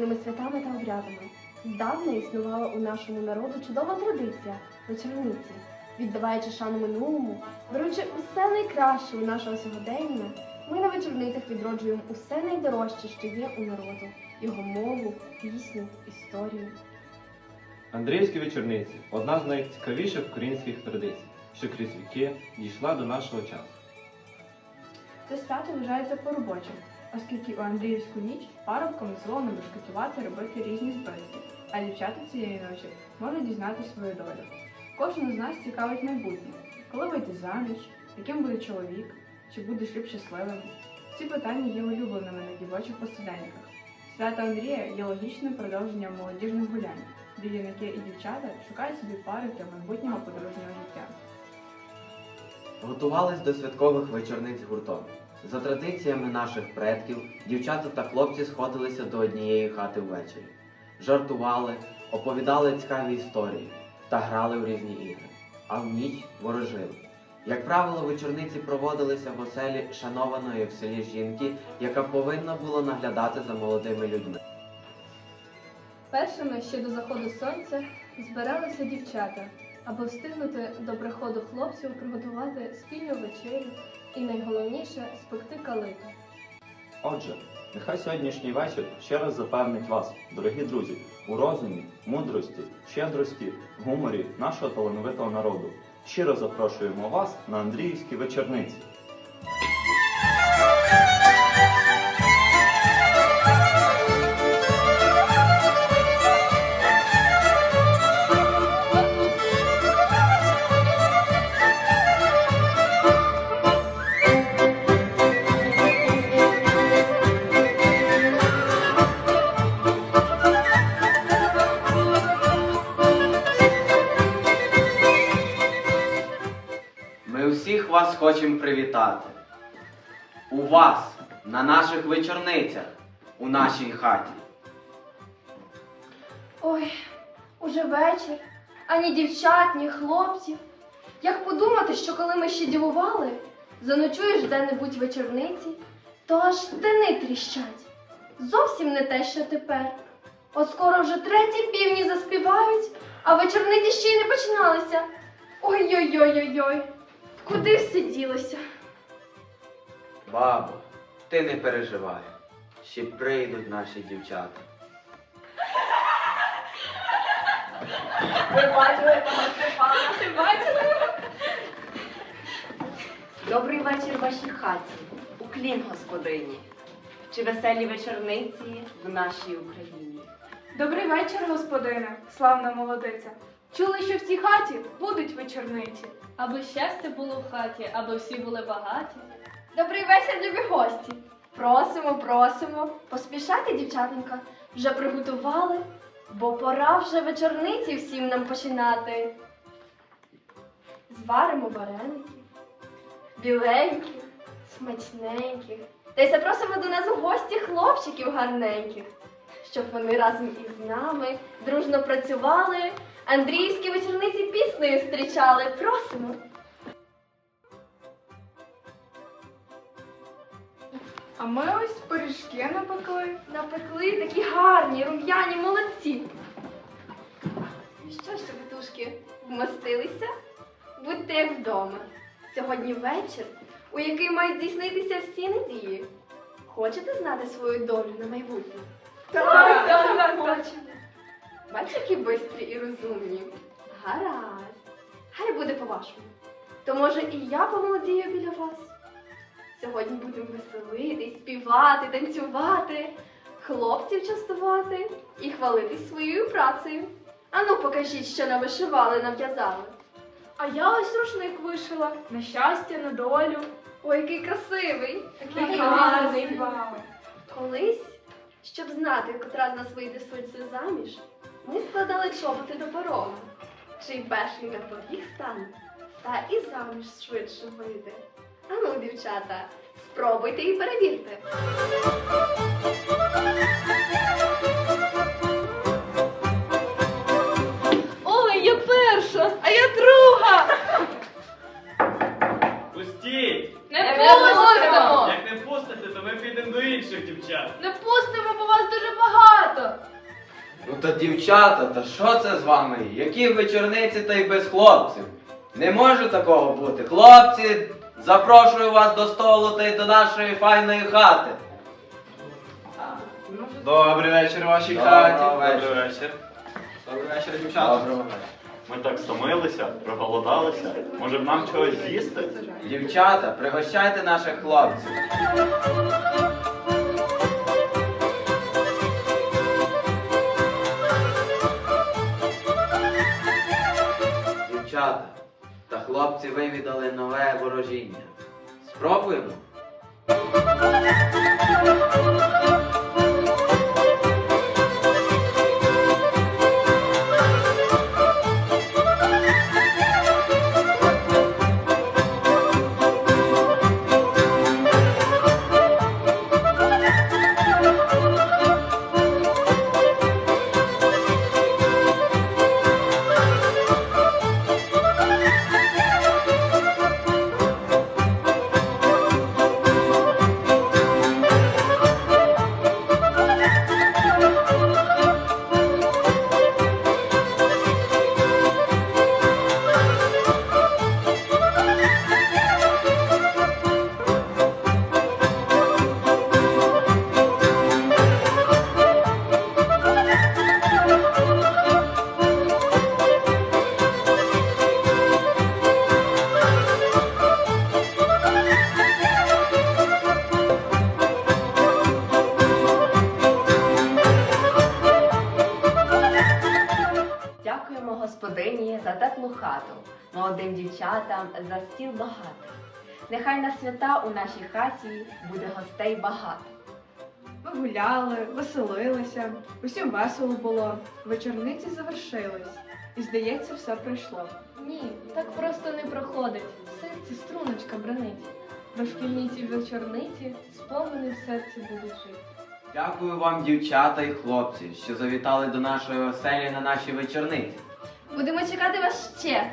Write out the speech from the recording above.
традиційними святами та обрядами. Здавна існувала у нашому народу чудова традиція вечорниці. Віддаваючи шану минулому, беручи усе найкраще у нашого сьогодення, ми на вечорницях відроджуємо усе найдорожче, що є у народу, його мову, пісню, історію. Андріївські вечорниці одна з найцікавіших українських традицій, що крізь віки дійшла до нашого часу. Це свято вважається по-робочим, оскільки у Андріївську ніч парубкам дозволено бешкетувати робити різні збройки, а дівчата цієї ночі можуть дізнати свою долю. Кожного з нас цікавить майбутнє, коли вийти заміж, яким буде чоловік, чи буде шлюб щасливим. Ці питання є улюбленими на дівочих посиденьках. Свято Андрія є логічним продовженням молодіжних гулянь, де юнаки і дівчата шукають собі пари для майбутнього подружнього життя. Готувались до святкових вечорниць гуртом. За традиціями наших предків, дівчата та хлопці сходилися до однієї хати ввечері. Жартували, оповідали цікаві історії та грали в різні ігри. А в ніч ворожили. Як правило, вечорниці проводилися в оселі шанованої в селі жінки, яка повинна була наглядати за молодими людьми. Першими ще до заходу сонця збиралися дівчата, аби встигнути до приходу хлопців приготувати спільну вечерю і найголовніше спекти калиту. Отже, нехай сьогоднішній вечір ще раз запевнить вас, дорогі друзі, у розумі, мудрості, щедрості, гуморі нашого талановитого народу. Щиро запрошуємо вас на Андріївські вечорниці. Вас хочемо привітати. У вас, на наших вечорницях, у нашій хаті. Ой, уже вечір, ані дівчат, ні хлопців. Як подумати, що коли ми ще дівували, заночуєш де-небудь вечорниці, то аж штани тріщать. Зовсім не те, що тепер. От скоро вже треті півні заспівають, а вечорниці ще й не починалися. Ой-ой-ой-ой-ой, куди все ділося? Бабо, ти не переживай. Ще прийдуть наші дівчата. Ви бачили того Степана? Ти бачили? Добрий вечір вашій хаті, уклін господині, чи веселі вечорниці в нашій Україні. Добрий вечір, господине, славна молодиця. Чули, що в цій хаті будуть вечорниці. Аби щастя було в хаті, аби всі були багаті. Добрий вечір, любі гості. Просимо, просимо. Поспішайте, дівчатенька, вже приготували, бо пора вже вечорниці всім нам починати. Зваримо вареники, біленьких, смачненьких. Та й запросимо до нас у гості хлопчиків гарненьких, щоб вони разом із нами дружно працювали, Андріївські вечорниці піснею зустрічали. Просимо. А ми ось пиріжки напекли. Напекли такі гарні, рум'яні, молодці. Що ж, бутушки, вмостилися? Будьте як вдома. Сьогодні вечір, у який мають здійснитися всі надії. Хочете знати свою долю на майбутнє? Так, так, так, Хочемо. Бачите, які бистрі і розумні. Гаразд. Хай буде по-вашому. То може і я помолодію біля вас. Сьогодні будемо веселити, співати, танцювати, хлопців частувати і хвалитись своєю працею. Ану, покажіть, що навишивали, нав'язали. А я ось рушник вишила на щастя, на долю. Ой, який красивий, Такий гарний. Колись, щоб знати, котра з нас вийде швидше заміж, ми складали чоботи до порога. Чий перший на поріг стане, та і заміж швидше вийде. Ану, дівчата, спробуйте і перевірте. Ой, я перша, а я друга. Пустіть! Не пустимо! Як не пустите, то ми підемо до інших дівчат. Не та дівчата, та що це з вами? Які вечорниці та й без хлопців? Не може такого бути. Хлопці, запрошую вас до столу та й до нашої файної хати. Добрий вечір, вашій Доброго хаті. вечора. Добрий вечір. Добрий вечір, дівчата. Доброго вечора. Ми так стомилися, проголодалися. Може б нам чогось з'їсти? Дівчата, пригощайте наших хлопців. Дівчата та хлопці вивідали нове ворожіння. Спробуємо? За теплу хату, молодим дівчатам за стіл багатий. Нехай на свята у нашій хаті буде гостей багато. Ми гуляли, веселилися, усім весело було, вечорниці завершились, і здається, все пройшло. Ні, так просто не проходить. В серці струночка бренить. Про шкільні ці вечорниці спомини в серці будуть жити. Дякую вам, дівчата і хлопці, що завітали до нашої оселі на наші вечорниці. Будемо чекати вас ще.